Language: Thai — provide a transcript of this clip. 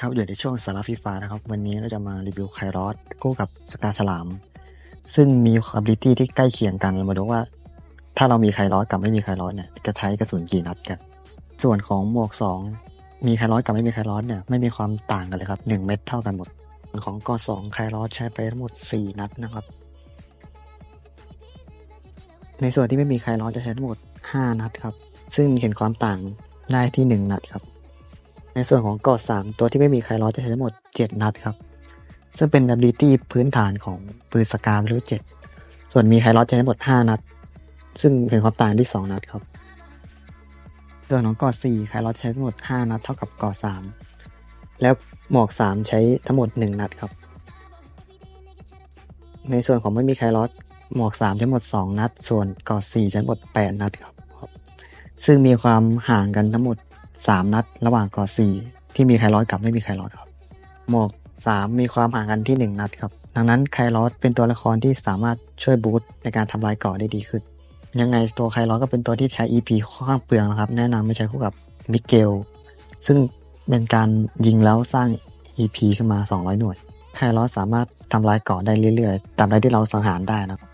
ครับอยู่ในช่วงสาระฟรีไฟานะครับ วันนี้เราจะมารีวิวไครอสคู่กับสกาฉลาม ซึ่งมี ability ที่ใกล้เคียงกันเรามาดูว่า ถ้าเรามีไครอสกับไม่มีไครอสเนี่ยจะใช้กระสุนกี่นัดกัน ส่วนของหมวก 2 มีไครอสกับไม่มีไครอสเนี่ยไม่มีความต่างกันเลยครับ 1 เม็ดเท่ากันหมด ของกอ2ไครอสใช้ไปทั้งหมด 4 นัดนะครับ ในส่วนที่ไม่มีไครอสจะใช้ทั้งหมด 5 นัดครับ ซึ่งเห็นความต่างได้ที่ 1 นัดครับ ในส่วนของกอด3ตัวที่ไม่มีไคลอจะใช้ทั้งหมด 7 นัดครับ ซึ่งเป็น ability พื้นฐานของปืนสกาหรือ7ส่วนมีไคลอสใช้ทั้งหมด 5 นัด ซึ่งเป็นความต่างที่ 2 นัดครับส่วนของกอด4ไคลอสใช้ทั้งหมด 5 นัดเท่ากับกอด3แล้วหมวก 3 ใช้ทั้งหมด 1 นัดครับ ในส่วนของไม่มีไคลอสหมวก3ใช้หมด 2 นัด ส่วนกอด4ใช้หมด 8 นัดครับ ซึ่งมีความห่างกันทั้งหมด 3 นัด ระหว่างกอ4ที่มีไคลอสกับไม่มีไคลอสครับ หมวก 3 มีความห่างกันที่ 1 นัดครับ ดังนั้นไคลอสเป็นตัวละครที่สามารถช่วยบูสต์ในการทำลายเกาะได้ดีขึ้น ยังไงตัวไคลอสก็เป็นตัวที่ใช้ EP ค่อนข้างเปลืองนะครับ แนะนำไม่ใช้คู่กับมิเกล ซึ่งเป็นการยิงแล้วสร้าง EP ขึ้นมา 200 หน่วยไคลอสสามารถทำลายเกาะได้เรื่อยๆ ตามใดที่เราสังหารได้นะครับ